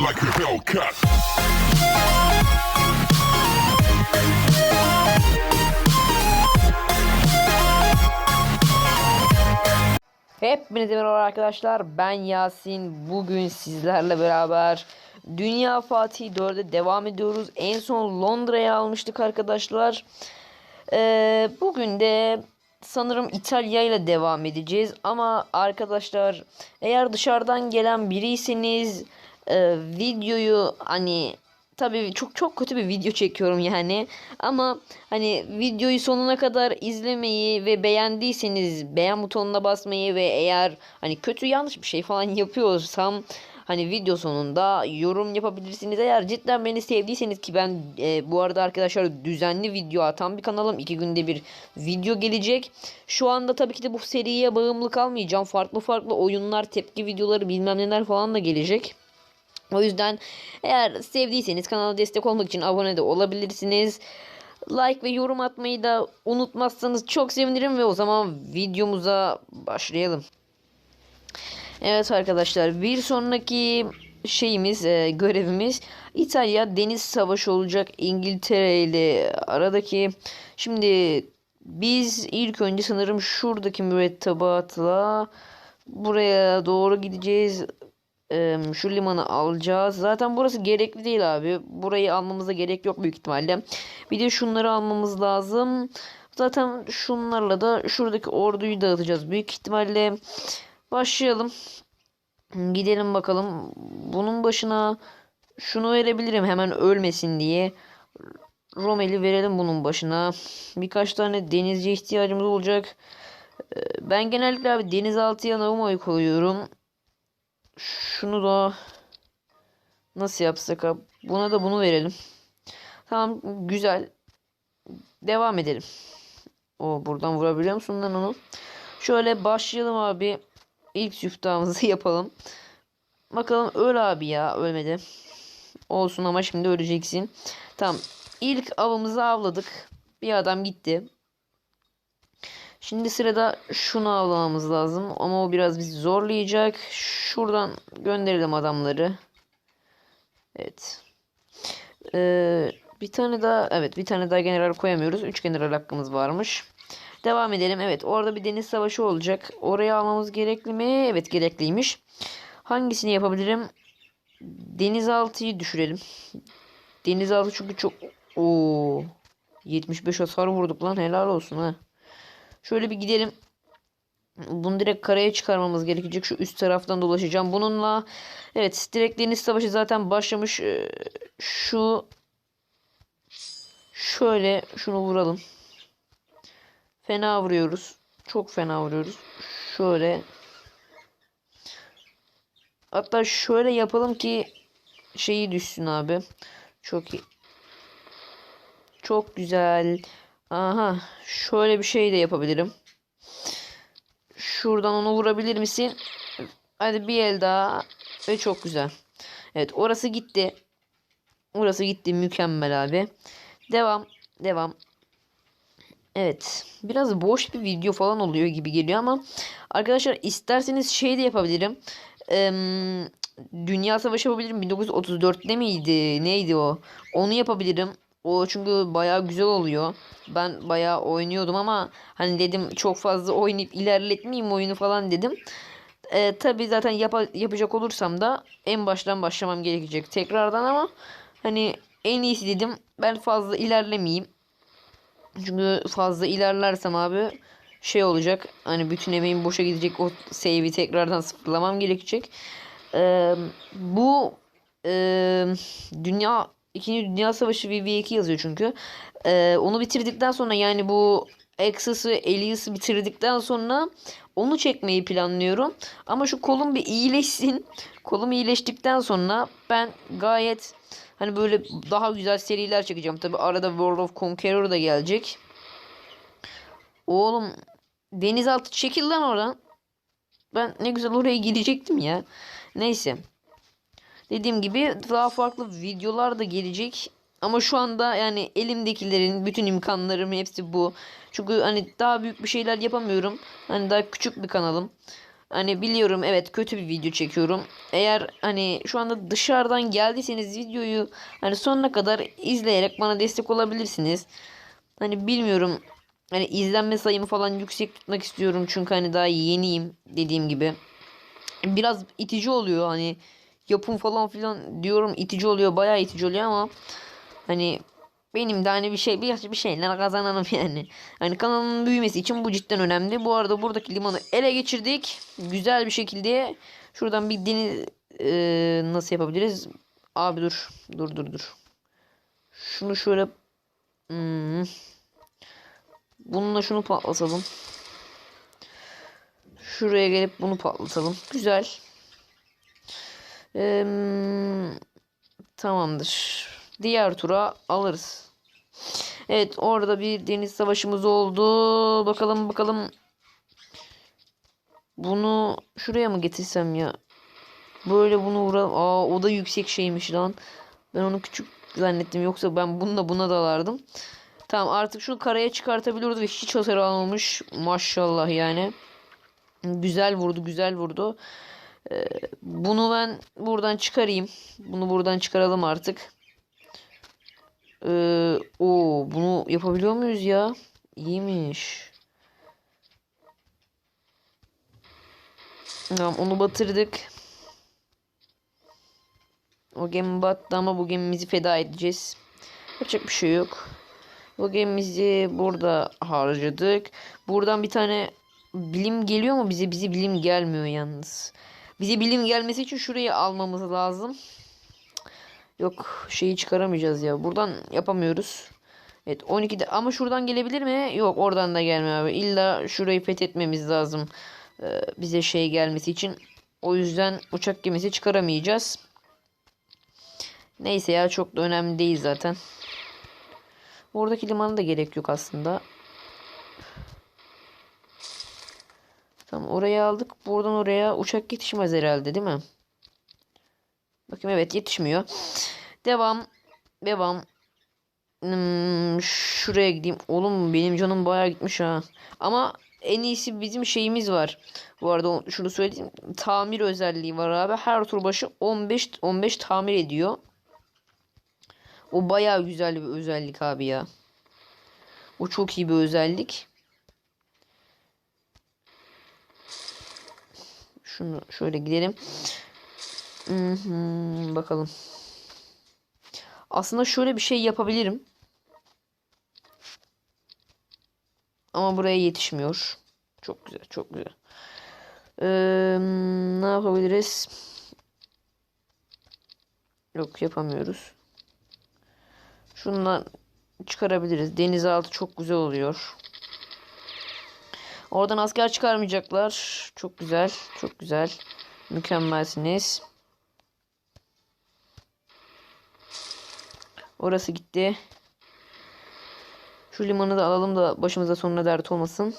like a Hellcat. Hepinize merhaba arkadaşlar. Ben Yasin. Bugün sizlerle beraber Dünya Fatih 4'e devam ediyoruz. En son Londra'ya almıştık arkadaşlar. Ee, bugün de sanırım İtalya ile devam edeceğiz. Ama arkadaşlar eğer dışarıdan gelen biriyseniz e, videoyu hani Tabii çok çok kötü bir video çekiyorum yani. Ama hani videoyu sonuna kadar izlemeyi ve beğendiyseniz beğen butonuna basmayı ve eğer hani kötü yanlış bir şey falan yapıyorsam hani video sonunda yorum yapabilirsiniz. Eğer cidden beni sevdiyseniz ki ben e, bu arada arkadaşlar düzenli video atan bir kanalım. iki günde bir video gelecek. Şu anda tabii ki de bu seriye bağımlı kalmayacağım. Farklı farklı oyunlar, tepki videoları bilmem neler falan da gelecek. O yüzden eğer sevdiyseniz kanala destek olmak için abone de olabilirsiniz. Like ve yorum atmayı da unutmazsanız çok sevinirim ve o zaman videomuza başlayalım. Evet arkadaşlar bir sonraki şeyimiz e, görevimiz İtalya deniz savaşı olacak İngiltere ile aradaki. Şimdi biz ilk önce sanırım şuradaki mürettebatla buraya doğru gideceğiz. Şu limanı alacağız. Zaten burası gerekli değil abi. Burayı almamıza gerek yok büyük ihtimalle. Bir de şunları almamız lazım. Zaten şunlarla da şuradaki orduyu dağıtacağız. Büyük ihtimalle başlayalım. Gidelim bakalım. Bunun başına şunu verebilirim hemen ölmesin diye. Romel'i verelim bunun başına. Birkaç tane denizci ihtiyacımız olacak. Ben genellikle abi denizaltıya Naumo'yu koyuyorum. Şunu da nasıl yapsak abi? Buna da bunu verelim. Tamam güzel. Devam edelim. O buradan vurabiliyor musun lan onu? Şöyle başlayalım abi. İlk siftahımızı yapalım. Bakalım öl abi ya ölmedi. Olsun ama şimdi öleceksin. Tamam. İlk avımızı avladık. Bir adam gitti. Şimdi sırada şunu avlamamız lazım. Ama o biraz bizi zorlayacak. Şuradan gönderelim adamları. Evet. Ee, bir tane daha evet bir tane daha general koyamıyoruz. 3 general hakkımız varmış. Devam edelim. Evet orada bir deniz savaşı olacak. Oraya almamız gerekli mi? Evet gerekliymiş. Hangisini yapabilirim? Denizaltıyı düşürelim. Denizaltı çünkü çok o 75 hasar vurduk lan helal olsun ha. Şöyle bir gidelim. Bunu direkt karaya çıkarmamız gerekecek. Şu üst taraftan dolaşacağım. Bununla evet direkt deniz savaşı zaten başlamış. Ee, Şu şöyle şunu vuralım. Fena vuruyoruz. Çok fena vuruyoruz. Şöyle Hatta şöyle yapalım ki şeyi düşsün abi. Çok iyi. Çok güzel. Aha. Şöyle bir şey de yapabilirim. Şuradan onu vurabilir misin? Hadi bir el daha. Ve çok güzel. Evet orası gitti. Orası gitti. Mükemmel abi. Devam. Devam. Evet. Biraz boş bir video falan oluyor gibi geliyor ama arkadaşlar isterseniz şey de yapabilirim. Eee, Dünya Savaşı yapabilirim. 1934'te miydi? Neydi o? Onu yapabilirim. O çünkü bayağı güzel oluyor. Ben bayağı oynuyordum ama hani dedim çok fazla oynayıp ilerletmeyeyim oyunu falan dedim. Ee, tabii zaten yapa- yapacak olursam da en baştan başlamam gerekecek tekrardan ama hani en iyisi dedim ben fazla ilerlemeyeyim. Çünkü fazla ilerlersem abi şey olacak. Hani bütün emeğim boşa gidecek. O save'i tekrardan sıfırlamam gerekecek. Ee, bu e, dünya İkinci Dünya Savaşı VV2 yazıyor çünkü. Ee, onu bitirdikten sonra yani bu Axis'ı, Elias'ı bitirdikten sonra onu çekmeyi planlıyorum. Ama şu kolum bir iyileşsin. Kolum iyileştikten sonra ben gayet hani böyle daha güzel seriler çekeceğim. Tabi arada World of Conqueror da gelecek. Oğlum denizaltı çekil lan oradan. Ben ne güzel oraya gidecektim ya. Neyse. Dediğim gibi daha farklı videolar da gelecek. Ama şu anda yani elimdekilerin bütün imkanlarım hepsi bu. Çünkü hani daha büyük bir şeyler yapamıyorum. Hani daha küçük bir kanalım. Hani biliyorum evet kötü bir video çekiyorum. Eğer hani şu anda dışarıdan geldiyseniz videoyu hani sonuna kadar izleyerek bana destek olabilirsiniz. Hani bilmiyorum hani izlenme sayımı falan yüksek tutmak istiyorum çünkü hani daha yeniyim dediğim gibi. Biraz itici oluyor hani yapım falan filan diyorum itici oluyor bayağı itici oluyor ama hani benim de hani bir şey bir, bir şeyler kazanalım yani. Hani kanalın büyümesi için bu cidden önemli. Bu arada buradaki limanı ele geçirdik. Güzel bir şekilde şuradan bir deniz eee, nasıl yapabiliriz? Abi dur. Dur dur dur. Şunu şöyle hmm. Bununla şunu patlatalım. Şuraya gelip bunu patlatalım. Güzel. Eee, tamamdır. Diğer tura alırız. Evet orada bir deniz savaşımız oldu. Bakalım bakalım. Bunu şuraya mı getirsem ya? Böyle bunu vuralım. Aa o da yüksek şeymiş lan. Ben onu küçük zannettim. Yoksa ben bununla buna dalardım. Tamam artık şunu karaya çıkartabiliyoruz ve hiç hasar almamış. Maşallah yani. Güzel vurdu güzel vurdu. Ee, bunu ben buradan çıkarayım. Bunu buradan çıkaralım artık. Ee, o bunu yapabiliyor muyuz ya? İyiymiş. Tamam onu batırdık. O gemi battı ama bu gemimizi feda edeceğiz. Yapacak bir şey yok. Bu gemimizi burada harcadık. Buradan bir tane bilim geliyor mu bize? Bize bilim gelmiyor yalnız. Bize bilim gelmesi için şurayı almamız lazım. Yok şeyi çıkaramayacağız ya. Buradan yapamıyoruz. Evet 12'de ama şuradan gelebilir mi? Yok oradan da gelmiyor abi. İlla şurayı fethetmemiz lazım. Ee, bize şey gelmesi için. O yüzden uçak gemisi çıkaramayacağız. Neyse ya çok da önemli değil zaten. Oradaki limana da gerek yok aslında. Tamam oraya aldık. Buradan oraya uçak yetişmez herhalde değil mi? Bakayım evet yetişmiyor. Devam. Devam. Hmm, şuraya gideyim. Oğlum benim canım bayağı gitmiş ha. Ama en iyisi bizim şeyimiz var. Bu arada şunu söyleyeyim. Tamir özelliği var abi. Her tur başı 15 15 tamir ediyor. O bayağı güzel bir özellik abi ya. O çok iyi bir özellik. Şunu şöyle gidelim. Mhm, bakalım. Aslında şöyle bir şey yapabilirim. Ama buraya yetişmiyor. Çok güzel, çok güzel. Ee, ne yapabiliriz? Yok yapamıyoruz. Şundan çıkarabiliriz. Denizaltı çok güzel oluyor. Oradan asker çıkarmayacaklar. Çok güzel, çok güzel. Mükemmelsiniz. Orası gitti. Şu limanı da alalım da başımıza sonra dert olmasın.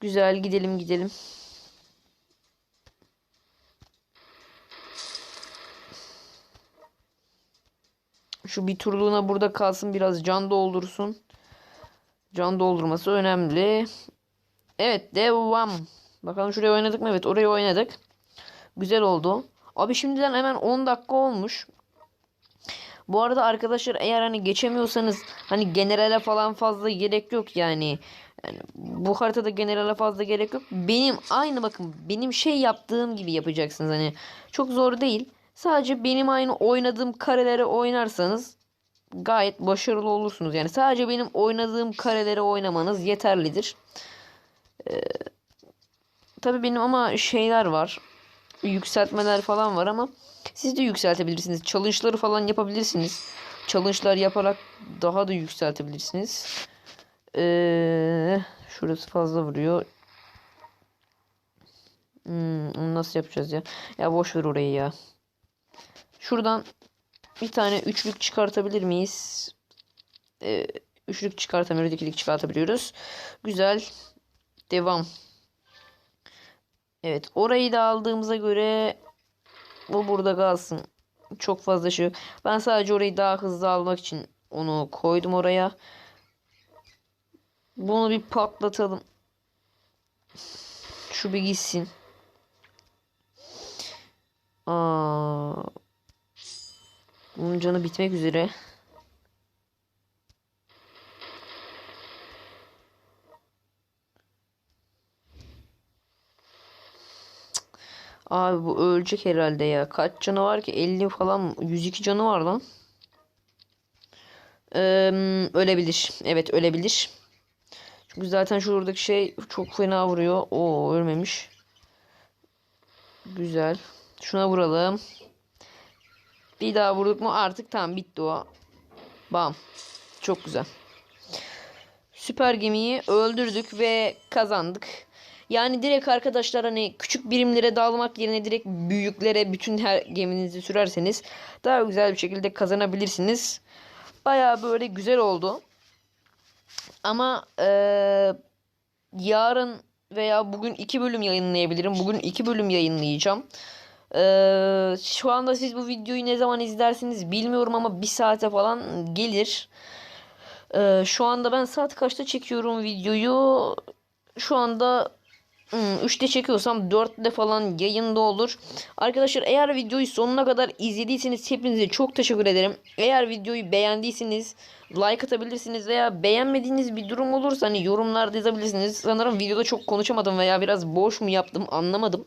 Güzel gidelim gidelim. Şu bir turluğuna burada kalsın biraz can doldursun. Can doldurması önemli. Evet devam. Bakalım şuraya oynadık mı? Evet oraya oynadık. Güzel oldu. Abi şimdiden hemen 10 dakika olmuş. Bu arada arkadaşlar eğer hani geçemiyorsanız hani generale falan fazla gerek yok yani. Yani bu haritada generale fazla gerek yok. Benim aynı bakın benim şey yaptığım gibi yapacaksınız hani. Çok zor değil. Sadece benim aynı oynadığım kareleri oynarsanız gayet başarılı olursunuz. Yani sadece benim oynadığım kareleri oynamanız yeterlidir. Ee, tabii benim ama şeyler var. Yükseltmeler falan var ama siz de yükseltebilirsiniz. Challenge'ları falan yapabilirsiniz. Challenge'lar yaparak daha da yükseltebilirsiniz. Ee, şurası fazla vuruyor. Hmm, nasıl yapacağız ya? Ya boş ver orayı ya. Şuradan bir tane üçlük çıkartabilir miyiz? Ee, üçlük çıkartamıyoruz. ikilik çıkartabiliyoruz. Güzel. Devam. Evet orayı da aldığımıza göre bu burada kalsın. Çok fazla şey yok. Ben sadece orayı daha hızlı almak için onu koydum oraya. Bunu bir patlatalım. Şu bir gitsin. Aa. Bunun canı bitmek üzere. Abi bu ölecek herhalde ya. Kaç canı var ki? 50 falan 102 canı var lan. Eee, ölebilir. Evet ölebilir. Çünkü zaten şuradaki şey çok fena vuruyor. O ölmemiş. Güzel. Şuna vuralım. Bir daha vurduk mu artık tamam bitti o. Bam. Çok güzel. Süper gemiyi öldürdük ve kazandık. Yani direkt arkadaşlar hani küçük birimlere dağılmak yerine direkt büyüklere bütün her geminizi sürerseniz daha güzel bir şekilde kazanabilirsiniz. Baya böyle güzel oldu. Ama eee, yarın veya bugün iki bölüm yayınlayabilirim. Bugün iki bölüm yayınlayacağım. Eee, şu anda siz bu videoyu ne zaman izlersiniz bilmiyorum ama bir saate falan gelir. Eee, şu anda ben saat kaçta çekiyorum videoyu? Şu anda Hmm, 3'te çekiyorsam 4'te falan yayında olur. Arkadaşlar eğer videoyu sonuna kadar izlediyseniz hepinize çok teşekkür ederim. Eğer videoyu beğendiyseniz like atabilirsiniz veya beğenmediğiniz bir durum olursa hani yorumlarda yazabilirsiniz. Sanırım videoda çok konuşamadım veya biraz boş mu yaptım anlamadım.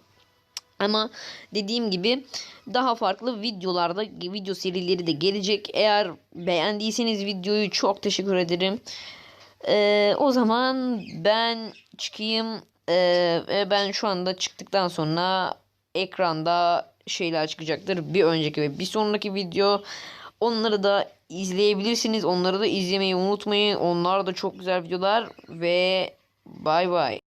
Ama dediğim gibi daha farklı videolarda video serileri de gelecek. Eğer beğendiyseniz videoyu çok teşekkür ederim. Ee, o zaman ben çıkayım. Ee, ben şu anda çıktıktan sonra ekranda şeyler çıkacaktır. Bir önceki ve bir sonraki video. Onları da izleyebilirsiniz. Onları da izlemeyi unutmayın. Onlar da çok güzel videolar ve bay bay.